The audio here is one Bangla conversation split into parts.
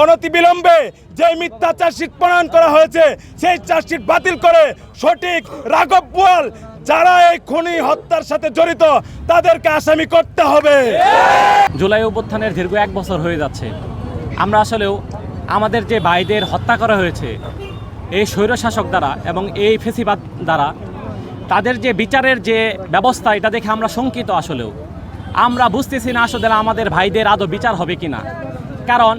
অনতিবিলম্বে যে মিথ্যা চার্জশিট প্রণয়ন করা হয়েছে, সেই চার্জশিট বাতিল করে সঠিক রাঘব বোয়াল, যারা এই খুনি হত্যার সাথে জড়িত, তাদেরকে আসামি করতে হবে। জুলাই অভ্যুত্থানের দীর্ঘ এক বছর হয়ে যাচ্ছে। আমরা আসলেও আমাদের যে ভাইদের হত্যা করা হয়েছে, এই স্বৈরশাসক দ্বারা এবং এই ফেসিবাদ দ্বারা, তাদের যে বিচারের যে ব্যবস্থা, এটা দেখে আমরা শঙ্কিত আসলেও। আমরা বুঝতেছি না আসলে আমাদের ভাইদের আদৌ বিচার হবে কি না কারণ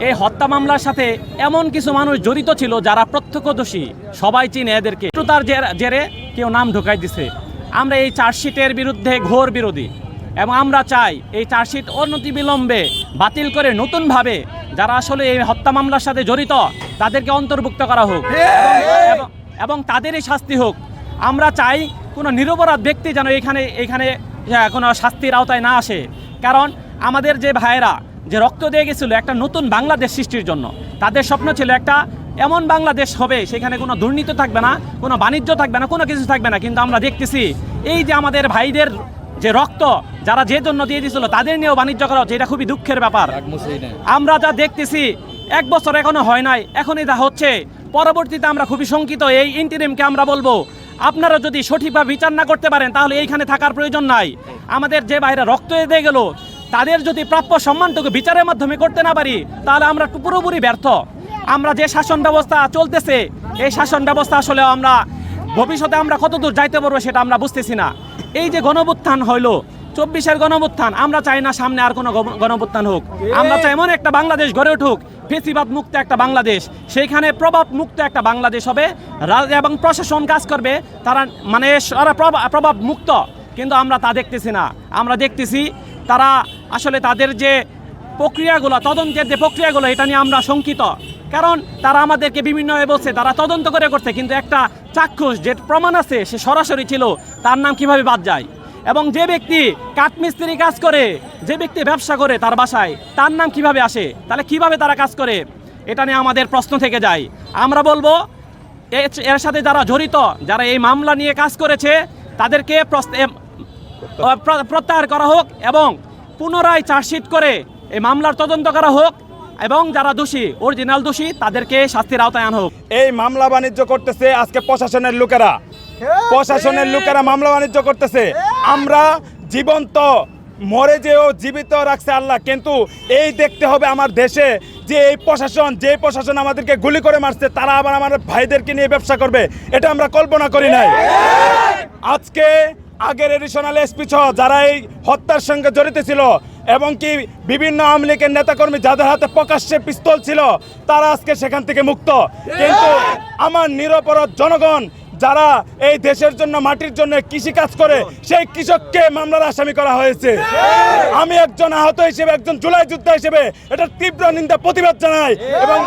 এই হত্যা মামলার সাথে এমন কিছু মানুষ জড়িত ছিল যারা প্রত্যক্ষদোষী সবাই চিনে এদেরকে। তার জেরে কেউ নাম ঢোকাই দিছে। আমরা এই চার্জশিটের বিরুদ্ধে ঘোর বিরোধী। এবং আমরা চাই এই চার্জশিট অনতিবিলম্বে বাতিল করে নতুনভাবে যারা আসলে এই হত্যা মামলার সাথে জড়িত তাদেরকে অন্তর্ভুক্ত করা হোক। এবং- তাদেরই শাস্তি হোক। আমরা চাই কোনো নিরপরাধ ব্যক্তি যেন এখানে এখানে কোনো শাস্তির আওতায় না আসে। কারণ আমাদের যে ভাইয়েরা যে রক্ত দিয়ে গেছিল একটা নতুন বাংলাদেশ সৃষ্টির জন্য। তাদের স্বপ্ন ছিল একটা এমন বাংলাদেশ হবে সেখানে কোনো দুর্নীতি থাকবে না কোনো বাণিজ্য থাকবে না কোনো কিছু থাকবে না। কিন্তু আমরা দেখতেছি এই যে আমাদের ভাইদের যে রক্ত যারা যে জন্য দিয়ে দিয়েছিল তাদের নিয়েও বাণিজ্য করা হচ্ছে এটা খুবই দুঃখের ব্যাপার। আমরা যা দেখতেছি এক বছর এখনও হয় নাই এখনই যা হচ্ছে। পরবর্তীতে আমরা খুবই শঙ্কিত এই ইন্টিরিমকে আমরা বলব আপনারা যদি সঠিকভাবে বিচার না করতে পারেন তাহলে এইখানে থাকার প্রয়োজন নাই। আমাদের যে বাইরে রক্ত দিয়ে গেল তাদের যদি প্রাপ্য সম্মানটুকু বিচারের মাধ্যমে করতে না পারি, তাহলে আমরা পুরোপুরি ব্যর্থ। আমরা যে শাসন ব্যবস্থা চলতেছে, এই শাসন ব্যবস্থা আসলে আমরা ভবিষ্যতে আমরা কতদূর যাইতে পারব সেটা আমরা বুঝতেছি না। এই যে গণবুত্থান হইল, চব্বিশের গণবুত্থান আমরা চাই না সামনে আর কোনো গণ- গণবুত্থান হোক। আমরা চাই এমন একটা বাংলাদেশ গড়ে উঠুক, ফেসিবাদ মুক্ত একটা বাংলাদেশ। সেইখানে প্রভাব মুক্ত একটা বাংলাদেশ হবে। এবং প্রশাসন কাজ করবে, তারা মানে প্রভাব মুক্ত। কিন্তু আমরা তা দেখতেছি না। আমরা দেখতেছি তারা আসলে তাদের যে প্রক্রিয়াগুলো, তদন্তের যে প্রক্রিয়াগুলো, এটা নিয়ে আমরা শঙ্কিত। কারণ তারা আমাদেরকে বিভিন্নভাবে বলছে, তারা তদন্ত করে করছে, কিন্তু একটা চাক্ষুষ যে প্রমাণ আছে, সে সরাসরি ছিল, তার নাম কীভাবে বাদ যায়? এবং যে ব্যক্তি কাঠমিস্ত্রি কাজ করে, যে ব্যক্তি ব্যবসা করে তার বাসায়, তার নাম কীভাবে আসে? তাহলে কীভাবে তারা কাজ করে? এটা নিয়ে আমাদের প্রশ্ন থেকে যায়। আমরা বলব, এর সাথে যারা জড়িত, যারা এই মামলা নিয়ে কাজ করেছে, তাদেরকে প্রত্যাহার করা হোক এবং পুনরায় চার্জশিট করে এই মামলার তদন্ত করা হোক এবং যারা দোষী অরিজিনাল দোষী তাদেরকে শাস্তির আওতায় আনা হোক। এই মামলা বাণিজ্য করতেছে আজকে প্রশাসনের লোকেরা। প্রশাসনের লোকেরা মামলা বাণিজ্য করতেছে। আমরা জীবন্ত মরে যেও জীবিত রাখছে আল্লাহ কিন্তু এই দেখতে হবে আমার দেশে যে এই প্রশাসন যে প্রশাসন আমাদেরকে গুলি করে মারছে তারা আবার আমার ভাইদেরকে নিয়ে ব্যবসা করবে। এটা আমরা কল্পনা করি নাই। আজকে আগের এডিশনাল এসপি সহ যারা এই হত্যার সঙ্গে জড়িত ছিল এবং কি বিভিন্ন আওয়ামী লীগের নেতাকর্মী যাদের হাতে প্রকাশ্যে পিস্তল ছিল তারা আজকে সেখান থেকে মুক্ত। কিন্তু আমার নিরপরাধ জনগণ যারা এই দেশের জন্য, মাটির জন্য কৃষি কাজ করে, সেই কৃষককে মামলার আসামি করা হয়েছে। আমি একজন আহত হিসেবে, একজন জুলাই যোদ্ধা হিসেবে এটা তীব্র নিন্দা, প্রতিবাদ জানাই এবং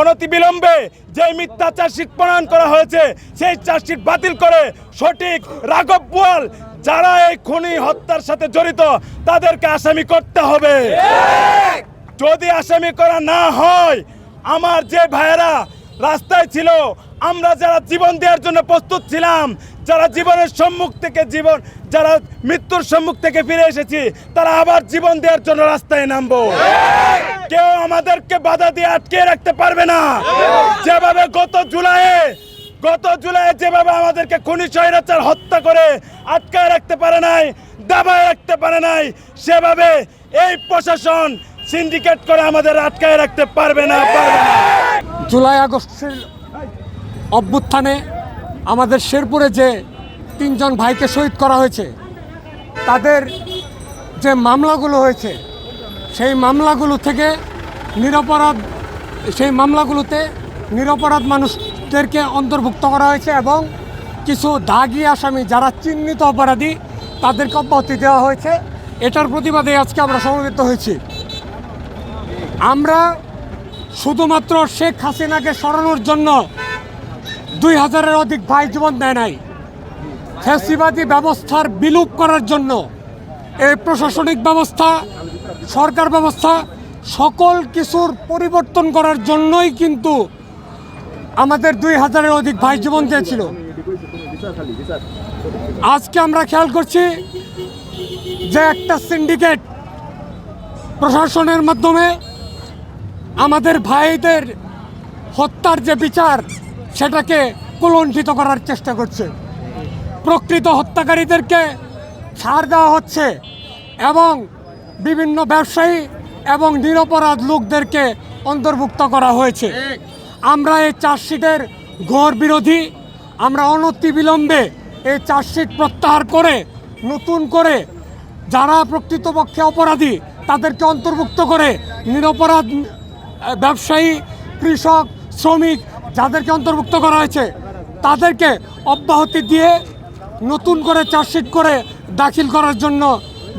অনতিবিলম্বে যে মিথ্যা চার্জশিট প্রণয়ন করা হয়েছে, সেই চার্জশিট বাতিল করে সঠিক রাঘব বোয়াল, যারা এই খুনি হত্যার সাথে জড়িত, তাদেরকে আসামি করতে হবে। যদি আসামি করা না হয়, আমার যে ভাইয়েরা রাস্তায় ছিল আমরা যারা জীবন দেওয়ার জন্য প্রস্তুত ছিলাম, যারা জীবনের সম্মুখ থেকে জীবন, যারা মৃত্যুর সম্মুখ থেকে ফিরে এসেছি, তারা আবার জীবন দেওয়ার জন্য রাস্তায় নামবো। কেউ আমাদেরকে বাধা দিয়ে আটকে রাখতে পারবে না। যেভাবে গত জুলাইয়ে, গত জুলাই যেভাবে আমাদেরকে খুনি স্বৈরাচার হত্যা করে আটকায় রাখতে পারে নাই, দাবায় রাখতে পারে নাই, সেভাবে এই প্রশাসন সিন্ডিকেট করে আমাদের আটকায় রাখতে পারবে না পারবে না। জুলাই আগস্টের অভ্যুত্থানে আমাদের শেরপুরে যে তিনজন ভাইকে শহীদ করা হয়েছে, তাদের যে মামলাগুলো হয়েছে, সেই মামলাগুলো থেকে নিরপরাধ, সেই মামলাগুলোতে নিরপরাধ মানুষদেরকে অন্তর্ভুক্ত করা হয়েছে এবং কিছু দাগি আসামি যারা চিহ্নিত অপরাধী, তাদেরকে অব্যাহতি দেওয়া হয়েছে। এটার প্রতিবাদে আজকে আমরা সমবেত হয়েছি। আমরা শুধুমাত্র শেখ হাসিনাকে সরানোর জন্য দুই হাজারের অধিক ভাই জীবন দেয় নাই। ফ্যাসিবাদী ব্যবস্থার বিলুপ করার জন্য এই প্রশাসনিক ব্যবস্থা, সরকার ব্যবস্থা, সকল কিছুর পরিবর্তন করার জন্যই কিন্তু আমাদের দুই হাজারের অধিক ভাই জীবন দিয়েছিল। আজকে আমরা খেয়াল করছি যে একটা সিন্ডিকেট প্রশাসনের মাধ্যমে আমাদের ভাইদের হত্যার যে বিচার সেটাকে কুলণ্ঠিত করার চেষ্টা করছে। প্রকৃত হত্যাকারীদেরকে ছাড় দেওয়া হচ্ছে এবং বিভিন্ন ব্যবসায়ী এবং নিরপরাধ লোকদেরকে অন্তর্ভুক্ত করা হয়েছে। আমরা এই চার্জশিটের ঘোর বিরোধী, আমরা অনতি বিলম্বে এই চার্জশিট প্রত্যাহার করে, নতুন করে যারা প্রকৃতপক্ষে অপরাধী, তাদেরকে অন্তর্ভুক্ত করে নিরপরাধ ব্যবসায়ী, কৃষক, শ্রমিক যাদেরকে অন্তর্ভুক্ত করা হয়েছে তাদেরকে অব্যাহতি দিয়ে নতুন করে চার্জশিট করে দাখিল করার জন্য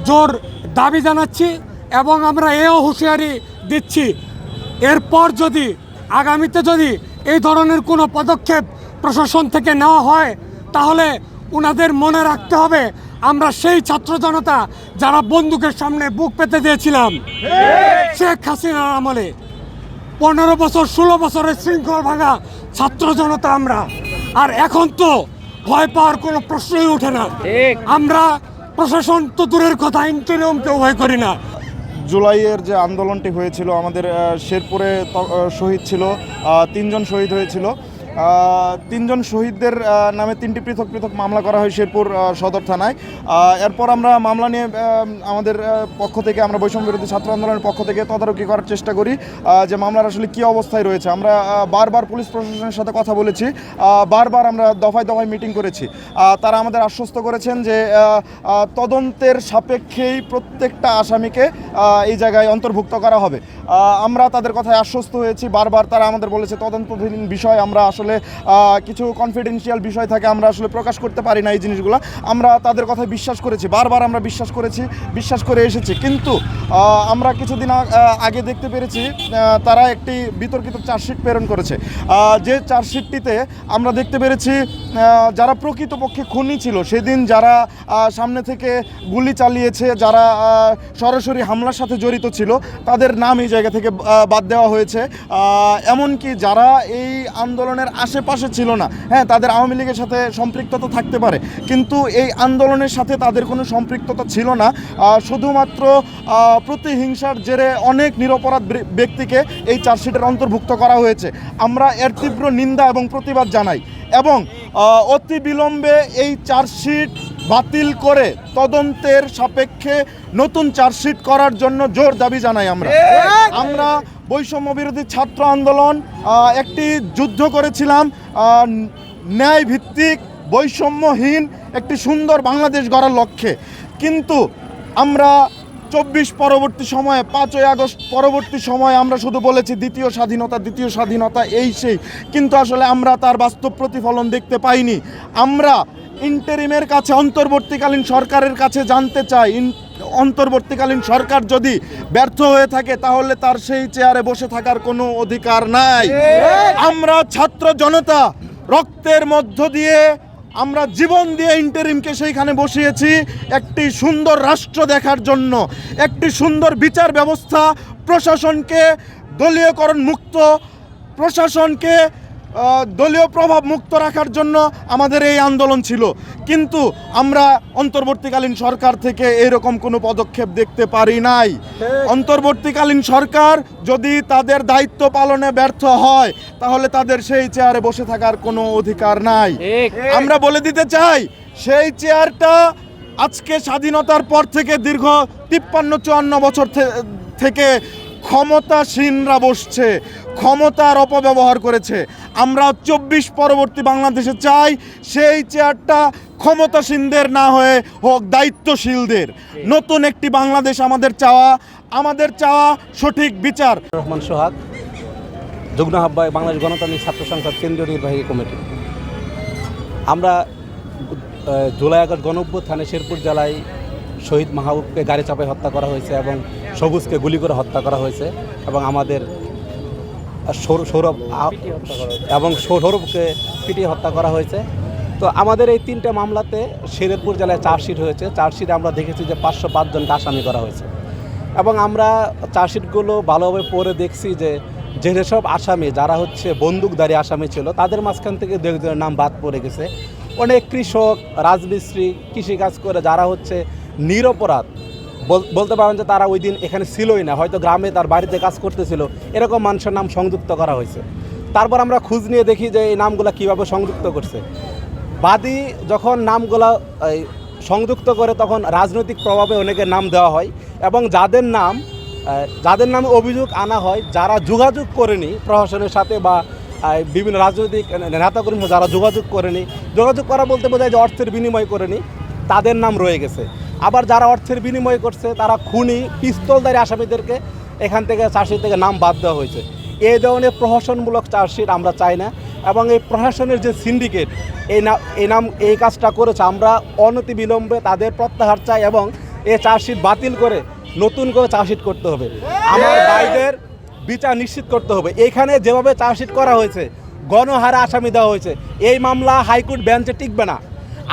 জোর দাবি জানাচ্ছি এবং আমরা এও হুঁশিয়ারি দিচ্ছি। এরপর যদি আগামীতে যদি এই ধরনের কোনো পদক্ষেপ প্রশাসন থেকে নেওয়া হয় তাহলে ওনাদের মনে রাখতে হবে আমরা সেই ছাত্র জনতা যারা বন্দুকের সামনে বুক পেতে দিয়েছিলাম। শেখ হাসিনার আমলে। পনেরো বছর ষোলো বছরের শৃঙ্খল ভাঙা ছাত্র জনতা আমরা। আর এখন তো ভয় পাওয়ার কোনো প্রশ্নই ওঠে না। আমরা প্রশাসন তো দূরের কথা ইন্টারিয়মকেও ভয় করি না। জুলাইয়ের যে আন্দোলনটি হয়েছিল আমাদের শেরপুরে ত- শহীদ ছিল তিনজন শহীদ হয়েছিল। তিনজন শহীদদের নামে তিনটি পৃথক পৃথক মামলা করা হয় শেরপুর সদর থানায়। এরপর আমরা মামলা নিয়ে আমাদের পক্ষ থেকে, আমরা বৈষম্য বিরোধী ছাত্র আন্দোলনের পক্ষ থেকে তদারকি করার চেষ্টা করি যে মামলার আসলে কী অবস্থায় রয়েছে। আমরা বারবার পুলিশ প্রশাসনের সাথে কথা বলেছি বারবার আমরা দফায় দফায় মিটিং করেছি। তারা আমাদের আশ্বস্ত করেছেন যে তদন্তের সাপেক্ষেই প্রত্যেকটা আসামিকে এই জায়গায় অন্তর্ভুক্ত করা হবে। আমরা তাদের কথায় আশ্বস্ত হয়েছি, বারবার তারা আমাদের বলেছে, তদন্তধীন বিষয় আমরা আসলে আহ, কিছু কনফিডেন্সিয়াল বিষয় থাকে আমরা আসলে প্রকাশ করতে পারি না এই জিনিসগুলো। আমরা তাদের কথায় বিশ্বাস করেছি বারবার আমরা বিশ্বাস করেছি বিশ্বাস করে এসেছি। কিন্তু আমরা কিছুদিন আগে দেখতে পেরেছি তারা একটি বিতর্কিত চার্জশিট প্রেরণ করেছে। যে চার্জশিটটিতে আমরা দেখতে পেরেছি যারা প্রকৃতপক্ষে খুনি ছিল সেদিন যারা সামনে থেকে গুলি চালিয়েছে যারা সরাসরি হামলার সাথে জড়িত ছিল তাদের নাম এই জায়গা থেকে বাদ দেওয়া হয়েছে। এমনকি যারা এই আন্দোলনের আশেপাশে ছিল না। হ্যাঁ তাদের আওয়ামী লীগের সাথে সম্পৃক্ততা থাকতে পারে। কিন্তু এই আন্দোলনের সাথে তাদের কোনো সম্পৃক্ততা ছিল না। শুধুমাত্র প্রতিহিংসার জেরে অনেক নিরপরাধ ব্যক্তিকে এই চার্জশিটের অন্তর্ভুক্ত করা হয়েছে। আমরা এর তীব্র নিন্দা এবং প্রতিবাদ জানাই। এবং অতি বিলম্বে এই চার্জশিট বাতিল করে তদন্তের সাপেক্ষে নতুন চার্জশিট করার জন্য জোর দাবি জানাই আমরা। আমরা বৈষম্য বিরোধী ছাত্র আন্দোলন একটি যুদ্ধ করেছিলাম ন্যায় ভিত্তিক বৈষম্যহীন একটি সুন্দর বাংলাদেশ গড়ার লক্ষ্যে। কিন্তু আমরা চব্বিশ পরবর্তী সময়ে পাঁচই আগস্ট পরবর্তী সময়ে আমরা শুধু বলেছি দ্বিতীয় স্বাধীনতা দ্বিতীয় স্বাধীনতা এই সেই। কিন্তু আসলে আমরা তার বাস্তব প্রতিফলন দেখতে পাইনি। আমরা ইন্টারিমের কাছে, অন্তর্বর্তীকালীন সরকারের কাছে জানতে চাই। অন্তর্বর্তীকালীন সরকার যদি ব্যর্থ হয়ে থাকে, তাহলে তার সেই চেয়ারে বসে থাকার কোনো অধিকার নাই। আমরা ছাত্র জনতা, রক্তের মধ্য দিয়ে আমরা জীবন দিয়ে ইন্টারিমকে সেইখানে বসিয়েছি। একটি সুন্দর রাষ্ট্র দেখার জন্য, একটি সুন্দর বিচার ব্যবস্থা প্রশাসনকে দলীয়করণ মুক্ত, প্রশাসনকে দলীয় প্রভাব মুক্ত রাখার জন্য আমাদের এই আন্দোলন ছিল। কিন্তু আমরা অন্তর্বর্তীকালীন সরকার থেকে এরকম কোনো পদক্ষেপ দেখতে পারি নাই। অন্তর্বর্তীকালীন সরকার যদি তাদের দায়িত্ব পালনে ব্যর্থ হয় তাহলে তাদের সেই চেয়ারে বসে থাকার কোনো অধিকার নাই। আমরা বলে দিতে চাই সেই চেয়ারটা আজকে স্বাধীনতার পর থেকে দীর্ঘ তিপ্পান্ন চুয়ান্ন বছর থেকে ক্ষমতাসীনরা বসছে, ক্ষমতার অপব্যবহার করেছে। আমরা চব্বিশ পরবর্তী বাংলাদেশে চাই সেই চেয়ারটা ক্ষমতাসীনদের না হয়ে হোক, দায়িত্বশীলদের। নতুন একটি বাংলাদেশ আমাদের চাওয়া আমাদের চাওয়া সঠিক বিচার। রহমান সোহাগ, যুগ্ম আহ্বায়ক, বাংলাদেশ গণতান্ত্রিক ছাত্র সংসদ কেন্দ্রীয় নির্বাহী কমিটি। আমরা জুলাই আগস্ট গণ অভ্যুত্থানে শেরপুর জেলায় শহীদ মাহবুবকে গাড়ি চাপায় হত্যা করা হয়েছে এবং সবুজকে গুলি করে হত্যা করা হয়েছে এবং আমাদের সৌর- সৌরভ এবং সৌরভকে পিটিয়ে হত্যা করা হয়েছে। তো আমাদের এই তিনটে মামলাতে শেরপুর জেলায় চার্জশিট হয়েছে। চার্জশিটে আমরা দেখেছি যে পাঁচশো পাঁচজনকে আসামি করা হয়েছে। এবং আমরা চার্জশিটগুলো ভালোভাবে পড়ে দেখছি যে যেসব আসামি, যারা হচ্ছে বন্দুকধারী আসামি ছিল, তাদের মাঝখান থেকে দু একজনের নাম বাদ পড়ে গেছে। অনেক কৃষক, রাজমিস্ত্রি, কৃষিকাজ করে যারা হচ্ছে নিরপরাধ বলতে পারেন যে তারা ওই দিন এখানে ছিলই না, হয়তো গ্রামে তার বাড়িতে কাজ করতেছিল। এরকম মানুষের নাম সংযুক্ত করা হয়েছে। তারপর আমরা খোঁজ নিয়ে দেখি যে এই নামগুলো কীভাবে সংযুক্ত করছে। বাদী যখন নামগুলো সংযুক্ত করে তখন রাজনৈতিক প্রভাবে অনেকের নাম দেওয়া হয় এবং যাদের নাম যাদের নামে অভিযোগ আনা হয়, যারা যোগাযোগ করেনি প্রশাসনের সাথে বা বিভিন্ন রাজনৈতিক নেতাকর্মী যারা যোগাযোগ করেনি, যোগাযোগ করা বলতে বোঝায় যে অর্থের বিনিময় করেনি, তাদের নাম রয়ে গেছে। আবার যারা অর্থের বিনিময় করছে, তারা খুনি, পিস্তলদারি আসামিদেরকে এখান থেকে চার্জশিট থেকে নাম বাদ দেওয়া হয়েছে। এই ধরনের প্রহসনমূলক চার্জশিট আমরা চাই না এবং এই প্রশাসনের যে সিন্ডিকেট, এই নাম এই নাম, এই কাজটা করেছে, আমরা অনতি বিলম্বে তাদের প্রত্যাহার চাই এবং এই চার্জশিট বাতিল করে নতুন করে চার্জশিট করতে হবে। আমার ভাইদের বিচার নিশ্চিত করতে হবে। এখানে যেভাবে চার্জশিট করা হয়েছে, গণহারে আসামি দেওয়া হয়েছে, এই মামলা হাইকোর্ট বেঞ্চে টিকবে না।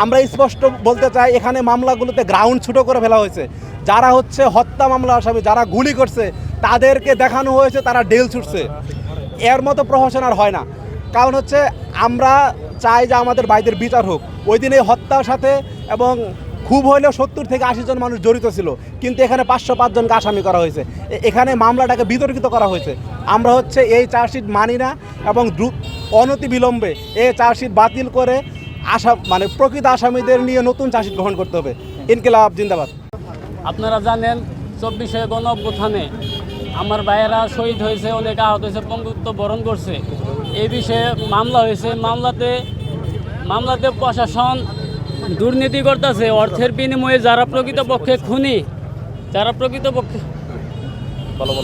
আমরা স্পষ্ট বলতে চাই, এখানে মামলাগুলোতে গ্রাউন্ড ছুটো করে ফেলা হয়েছে। যারা হচ্ছে হত্যা মামলা আসামি, যারা গুলি করছে, তাদেরকে দেখানো হয়েছে, তারা ডেল ছুটছে। এর মতো প্রহসন আর হয় না। কারণ হচ্ছে, আমরা চাই যে আমাদের ভাইদের বিচার হোক। ওই দিন এই হত্যার সাথে এবং খুব হইলেও সত্তর থেকে আশি জন মানুষ জড়িত ছিল। কিন্তু এখানে পাঁচশো পাঁচজনকে আসামি করা হয়েছে। এখানে মামলাটাকে বিতর্কিত করা হয়েছে। আমরা হচ্ছে এই চার্জশিট মানি না এবং দ্রুত অনতি বিলম্বে এই চার্জশিট বাতিল করে আশা মানে প্রকৃত আসামিদের নিয়ে নতুন চার্জশিট গ্রহণ করতে হবে। ইনকিলাব, জিন্দাবাদ। আপনারা জানেন, চব্বিশে গণ আমার ভাইয়েরা শহীদ হয়েছে, অনেক আহত হয়েছে পঙ্গুত্ব বরণ করছে। এই বিষয়ে মামলা হয়েছে। মামলাতে মামলাতে প্রশাসন দুর্নীতি করতেছে। অর্থের বিনিময়ে যারা প্রকৃতপক্ষে খুনি, যারা প্রকৃতপক্ষে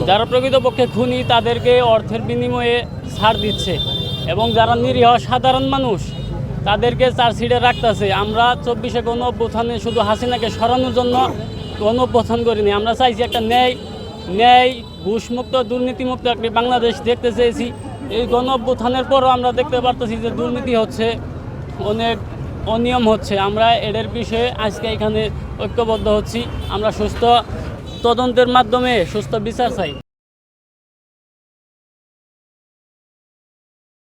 যারা প্রকৃতপক্ষে খুনি, তাদেরকে অর্থের বিনিময়ে ছাড় দিচ্ছে। এবং যারা নিরীহ, সাধারণ মানুষ তাদেরকে চার্জশিটে রাখতেছে। আমরা চব্বিশে অভ্যুত্থানে শুধু হাসিনাকে সরানোর জন্য গণ অভ্যুত্থান করিনি। আমরা চাইছি একটা ন্যায় ন্যায়, ঘুষমুক্ত, দুর্নীতিমুক্ত একটি বাংলাদেশ দেখতে চেয়েছি। এই গণ অভ্যুত্থানের পরও আমরা দেখতে পারতেছি যে দুর্নীতি হচ্ছে, অনেক অনিয়ম হচ্ছে। আমরা এদের বিষয়ে আজকে এখানে ঐক্যবদ্ধ হচ্ছি। আমরা সুস্থ তদন্তের মাধ্যমে সুস্থ বিচার চাই।